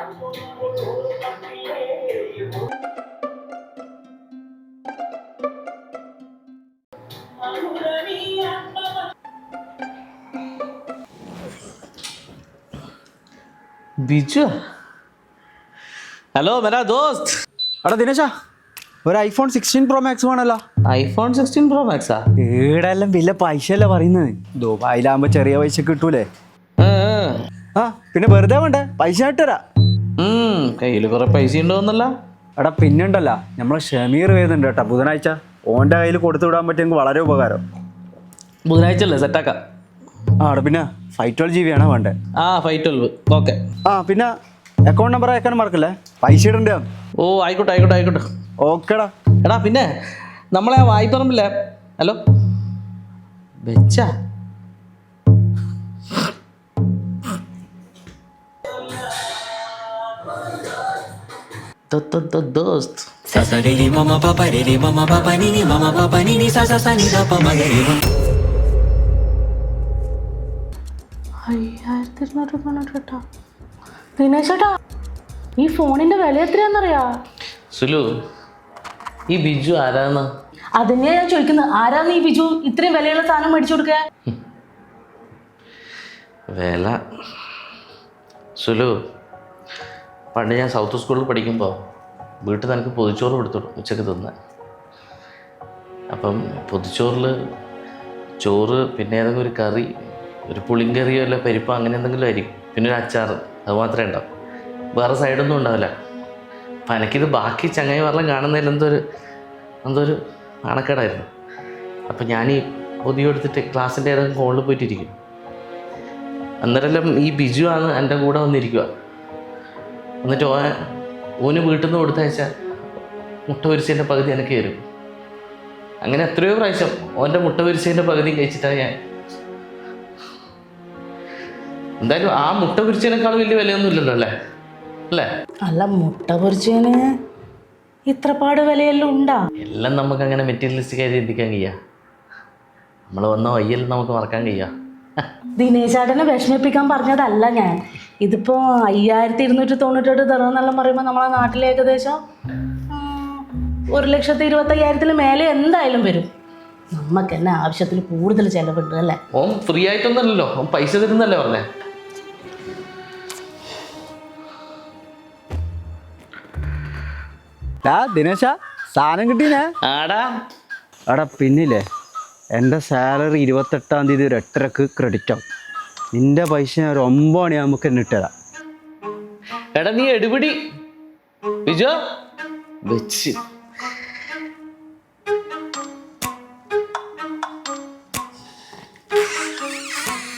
Biju. Hello മെരാ ദോസ്ത്. എടാ ദിനേശാ ഒരു ഐഫോൺ സിക്സ്റ്റീൻ പ്രോ മാക്സ് വേണമല്ലോ ഐഫോൺ സിക്സ്റ്റീൻ പ്രോ മാക്സാ ഈടെല്ലാം വലിയ പൈസ അല്ലേ പറയുന്നത്. ദുബായിലാകുമ്പോ ചെറിയ പൈസ കിട്ടൂലേ? ആ പിന്നെ വെറുതെ വേണ്ടേ പൈസ ഇട്ടുതരാ കയ്യിൽ കുറെ പൈസ ഉണ്ടോന്നല്ല? എടാ പിന്നുണ്ടല്ല നമ്മളെ ഷമീർ വരുന്നുണ്ട് കേട്ടോ ബുധനാഴ്ച. ഓന്റെ കയ്യിൽ കൊടുത്തു വിടാൻ പറ്റിയെങ്കിൽ വളരെ ഉപകാരം. ബുധനാഴ്ച അല്ലേ സെറ്റാക്കാം ആ എടാ പിന്നെ ഫൈവ് ട്വൽവ് ജി ബി ആണോ വേണ്ടത് ആ ഫൈവ് ട്വൽവ് ഓക്കെ ആ പിന്നെ അക്കൗണ്ട് നമ്പർ അയക്കാൻ മറക്കല്ലേ? പൈസ ഇടണ്ടേ? ഓ ആയിക്കോട്ടെ ആയിക്കോട്ടെ ആയിക്കോട്ടെ. ഓക്കേടാ എടാ. പിന്നെ നമ്മളെ ആ വായ്പറമ്പില്ലേ ഹലോ? വെച്ചാ? Ma. അയ്യായിരത്തി ഇരുന്നൂറ് തൊണ്ണൂറ് കേട്ടോ ദിനേശ് ചേട്ടാ ഈ ഫോണിന്റെ വില എത്രയാണെന്നറിയാ? സുലു ഈ ബിജു ആരാന്ന്? അതന്നെയാ ഞാൻ ചോദിക്കുന്നത് ആരാന്ന് ഈ ബിജു ഇത്രയും വിലയുള്ള സാധനം മേടിച്ചു കൊടുക്കുക വില. സുലു പണ്ട് ഞാൻ സൗത്ത് സ്കൂളിൽ പഠിക്കുമ്പോൾ വീട്ടിൽ നിന്ന് എനിക്ക് പൊതിച്ചോറ് കൊടുത്തു ഉച്ചയ്ക്ക് തിന്ന്. അപ്പം പൊതിച്ചോറിൽ ചോറ് പിന്നെ ഏതെങ്കിലും ഒരു കറി ഒരു പുളിങ്കറിയോ അല്ല പരിപ്പോ അങ്ങനെ എന്തെങ്കിലും ആയിരിക്കും. പിന്നെ ഒരു അച്ചാർ അത് മാത്രമേ ഉണ്ടാവും. വേറെ സൈഡൊന്നും ഉണ്ടാവില്ല. അപ്പം എനിക്കിത് ബാക്കി ചങ്ങായി വെള്ളം കാണുന്നതിൽ എന്തോ ഒരു എന്തോ ഒരു അണക്കടായിരുന്നു അപ്പം ഞാൻ ഈ പൊതി എടുത്തിട്ട് ക്ലാസ്സിന്റെ ഏതെങ്കിലും കോളിൽ പോയിട്ടിരിക്കും. അന്നേരം ഈ ബിജു ആണ് എന്റെ കൂടെ വന്നിരിക്കുക എന്നിട്ട് ഓൻ ഓന് വീട്ടിൽ നിന്ന് കൊടുത്തയച്ച മുട്ട പൊരിച്ചതിന്റെ പകുതി എനിക്ക് തരും. അങ്ങനെ എത്രയോ പ്രാവശ്യം ഓന്റെ മുട്ട പൊരിച്ചതിന്റെ പകുതി കഴിച്ചിട്ടാണ് ഞാൻ. എന്തായാലും ആ മുട്ട പൊരിച്ചതിനേക്കാൾ വലിയ വിലയൊന്നും ഇല്ലല്ലോ അല്ലേ? അല്ലേ? അല്ല മുട്ട പൊരിച്ചതിന് ഇത്ര പാട് വിലയെല്ലാം ഉണ്ടാ? എല്ലാം നമുക്ക് അങ്ങനെ മെറ്റീരിയലിസ്റ്റിക് ആയി ചിന്തിക്കാൻ കഴിയുക നമ്മൾ വന്ന വയ്യൽ നമുക്ക് മറക്കാൻ കഴിയുക ദിനേശ് ചേട്ടനെ വിഷമിപ്പിക്കാൻ പറഞ്ഞതല്ല ഞാൻ. ഇതിപ്പോ അയ്യായിരത്തി ഇരുന്നൂറ്റി തൊണ്ണൂറ്റെട്ട് എന്നെല്ലാം പറയുമ്പോൾ നമ്മളെ നാട്ടിൽ ഏകദേശം ഒരു ലക്ഷത്തി ഇരുപത്തി അയ്യായിരത്തിന് മേലെ എന്തായാലും വരും. നമുക്ക് തന്നെ ആവശ്യത്തിൽ കൂടുതൽ ചെലവുണ്ട് അല്ലേ? ഓൻ ഫ്രീ ആയിട്ടൊന്നല്ലോ ഓൻ പൈസ തരുന്നല്ലേ പറഞ്ഞേ? ദിനേശ സാധനം കിട്ടീനേ? ആടാ. എടാ പിന്നില്ലേ? എന്റെ സാലറി ഇരുപത്തെട്ടാം തീയതി ഒരു എട്ടരക്ക് ക്രെഡിറ്റ് ആവും നിന്റെ പൈസ ഞാൻ ഒരു ഒമ്പത് മണിയാകുമ്പോൾ എന്നെ ഇട്ടുതരാം എടാ നീ എടുപിടി. വിജോ? വെച്ച്.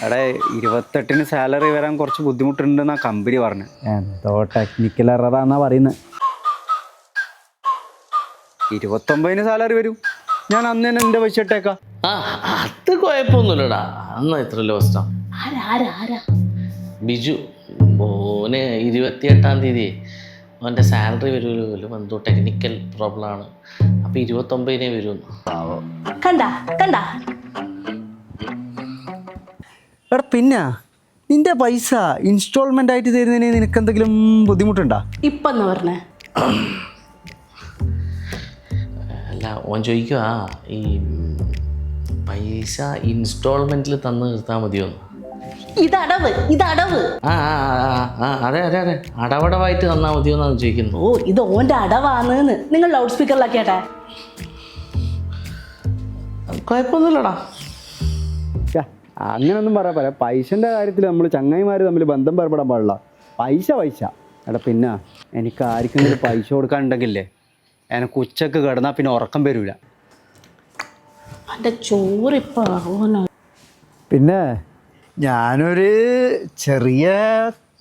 എടാ ഇരുപത്തെട്ടിന് സാലറി വരാൻ കുറച്ച് ബുദ്ധിമുട്ടുണ്ടെന്നാ കമ്പനി പറഞ്ഞു. എന്തോ ടെക്നിക്കൽ എററാന്നാ പറയുന്നത് ഇരുപത്തൊമ്പതിന് സാലറി വരും. ഞാൻ അന്ന് തന്നെ എന്റെ പൈസ ഇട്ടേക്കാം. ആ അത് കുഴപ്പമൊന്നുമില്ലടാ. അന്ന് ഇത്ര ലോസ്റ്റാ ആരാ ആരാ ആരാ? ബിജു ഓന് ഇരുപത്തിയെട്ടാം തീയതി. അവന്റെ സാലറി വരുമല്ലോ എന്തോ ടെക്നിക്കൽ പ്രോബ്ലം ആണ്. അപ്പൊ ഇരുപത്തൊമ്പതിനെ വരുമെന്ന് കണ്ട കണ്ട. എടാ പിന്നെ നിന്റെ പൈസ ഇൻസ്റ്റാൾമെന്റ് ആയിട്ട് തരുന്നതിന് നിനക്ക് എന്തെങ്കിലും ബുദ്ധിമുട്ടുണ്ടോ? ഇപ്പം പറഞ്ഞേ? ഓൻ ചോദിക്കുക ഈ പൈസ ഇൻസ്റ്റാൾമെന്റിൽ തന്നു നിർത്താൻ മതിയോ ഇതടവ് ഇതടവ്. ആ ആ അതെ അതെ അതെ. അടവടവായിട്ട് തന്നാ മതിയോ എന്നാണ് ചോദിക്കുന്നത്. ഓ ഇത് ഓന്റെ അടവാന്ന് നിങ്ങൾ ലൗഡ് സ്പീക്കറിലാക്കിയാട്ടെ കുഴപ്പമൊന്നുമില്ലടാ. അങ്ങനൊന്നും പറയാൻ പറയാം പൈസന്റെ കാര്യത്തിൽ നമ്മൾ ചങ്ങായിമാർ തമ്മിൽ ബന്ധം പേർപ്പെടാൻ പാടില്ല. പൈസ പൈസ. എടാ പിന്നെ എനിക്ക് ആർക്കെങ്കിലും പൈസ കൊടുക്കാനുണ്ടെങ്കിലേ എനിക്ക് ഉച്ചയ്ക്ക് കിടന്നാൽ പിന്നെ ഉറക്കം വരില്ല ചോറിപ്പോ പിന്നെ ഞാനൊരു ചെറിയ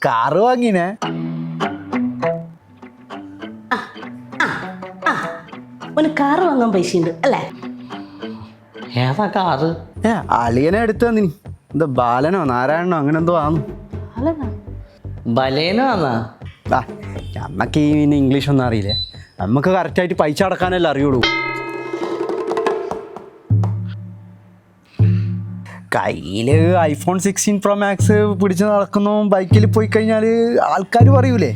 കാറ് വാങ്ങിനെ. കാറ് വാങ്ങാൻ പൈസ ഉണ്ട് അല്ലേ? ഏതാ കാറ്? ഏ അളിയനെ എടുത്തു തന്നിനി. എന്താ ബാലനോ നാരായണനോ അങ്ങനെ എന്തോ ആന്നു. ബലേനോ? ആന്നാ ആ നമ്മക്ക് ഈ പിന്നെ ഇംഗ്ലീഷ് ഒന്നും അറിയില്ലേ? നമുക്ക് കറക്റ്റായിട്ട് പൈസ അടക്കാനല്ലേ അറിയുള്ളൂ. കയ്യിൽ ഐഫോൺ സിക്സ്റ്റീൻ പ്രോ മാക്സ് പിടിച്ച് നടക്കുന്നു. ബൈക്കിൽ പോയി കഴിഞ്ഞാൽ ആൾക്കാർ പറയൂലേ.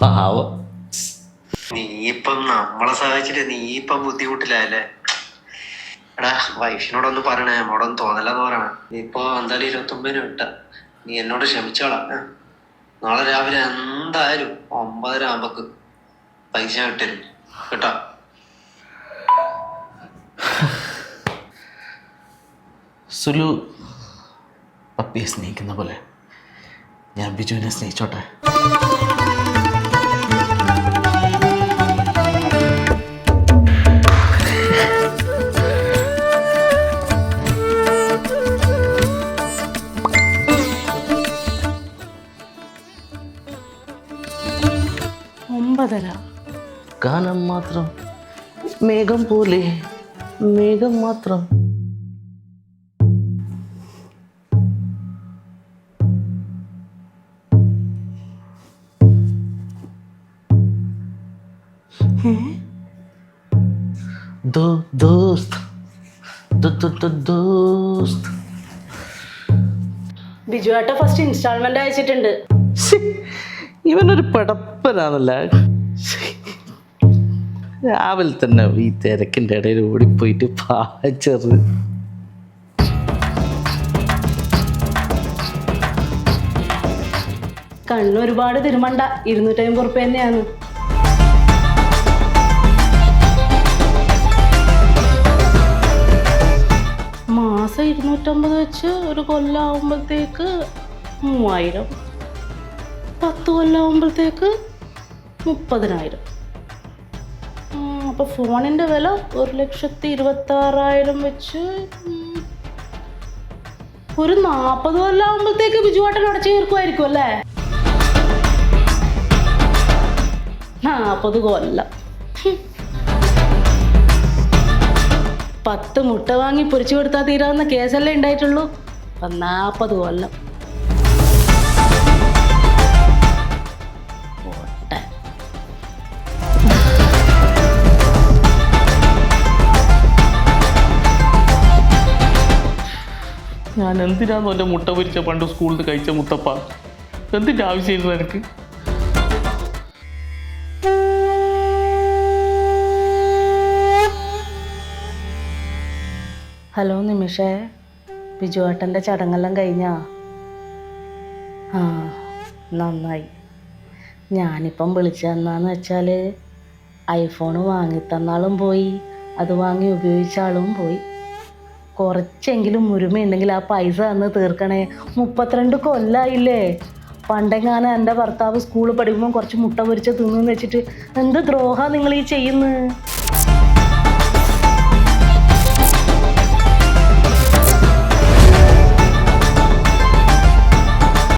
പാവം. നീ ഇപ്പം നമ്മളെ സഹായിച്ചിട്ട് നീ ഇപ്പം ബുദ്ധിമുട്ടില്ലല്ലേ എടാ വൈഫിനോടൊന്ന് പറയണേ നമ്മോടൊന്ന് തോന്നലെന്ന് പറയണേ. നീ ഇപ്പോ എന്തായാലും ഇരുപത്തൊമ്പതിന് വിട്ട. നീ എന്നോട് ക്ഷമിച്ചോളാം? നാളെ രാവിലെ എന്തായാലും ഒമ്പതര ആകുമ്പക്ക് പൈസ കിട്ടരും കേട്ടോ? സുലു പപ്പിയെ സ്നേഹിക്കുന്ന പോലെ ഞാൻ ബിജുവിനെ സ്നേഹിച്ചോട്ടെ? മാത്രം. മേഘം പോലെ. മേഘം മാത്രം. ദോ ദോസ്ത്. ദോ ദോ ദോ ദോസ്ത്. ബിജു ഏട്ട ഫസ്റ്റ് ഇൻസ്റ്റാൾമെന്റ് അയച്ചിട്ടുണ്ട് ഇവനൊരു പടപ്പനാണല്ലേ. രാവിലെ തന്നെ ഈ തിരക്കിന്റെ ഇടയിൽ ഓടിപ്പോയിട്ട് പാച്ചറ് കണ്ണ് ഒരുപാട് തിരുമണ്ട. ഇരുന്നൂറ്റമ്പത് റുപ്യ തന്നെയാണ്. മാസം ഇരുന്നൂറ്റമ്പത് വെച്ച് ഒരു കൊല്ലാവുമ്പോഴത്തേക്ക് മൂവായിരം. പത്ത് കൊല്ലാവുമ്പോഴത്തേക്ക് മുപ്പതിനായിരം. ഉം, ഫോണിന്റെ വില ഒരു ലക്ഷത്തി ഇരുപത്താറായിരം വെച്ച് ഒരു നാൽപ്പത് കൊല്ലം ആകുമ്പോഴത്തേക്ക് ബിജുവാട്ടൻ അടച്ചു തീർക്കുമായിരിക്കും അല്ലേ? നാൽപ്പത് കൊല്ലം. പത്ത് മുട്ട വാങ്ങി പൊരിച്ചു കൊടുത്താൽ തീരാവുന്ന കേസല്ലേ ഉണ്ടായിട്ടുള്ളൂ. അപ്പം നാൽപ്പത് കൊല്ലം. ഞാൻ എന്തിനാന്ന് എന്റെ മുട്ട പൊരിച്ച പണ്ട് സ്കൂളിൽ നിന്ന് കഴിച്ച മുത്തപ്പ? എന്തിന്റെ ആവശ്യമായിരുന്നു എനിക്ക് ഹലോ നിമിഷേ ബിജുവേട്ടന്റെ ചടങ്ങെല്ലാം കഴിഞ്ഞാ? ആ നന്നായി. ഞാനിപ്പം വിളിച്ചതെന്നാന്ന് വെച്ചാൽ ഐഫോൺ വാങ്ങിത്തന്നാളും പോയി അത് വാങ്ങി ഉപയോഗിച്ച ആളും പോയി. കുറച്ചെങ്കിലും മുരുമയുണ്ടെങ്കിൽ ആ പൈസ തന്ന് തീർക്കണേ. മുപ്പത്തിരണ്ട് കൊല്ലായില്ലേ? പണ്ടെങ്ങാനും എന്റെ ഭർത്താവ് സ്കൂളിൽ പഠിക്കുമ്പോൾ കുറച്ച് മുട്ട പൊരിച്ച് തിന്നു വെച്ചിട്ട് എന്ത് ദ്രോഹ നിങ്ങൾ ഈ ചെയ്യുന്നത്?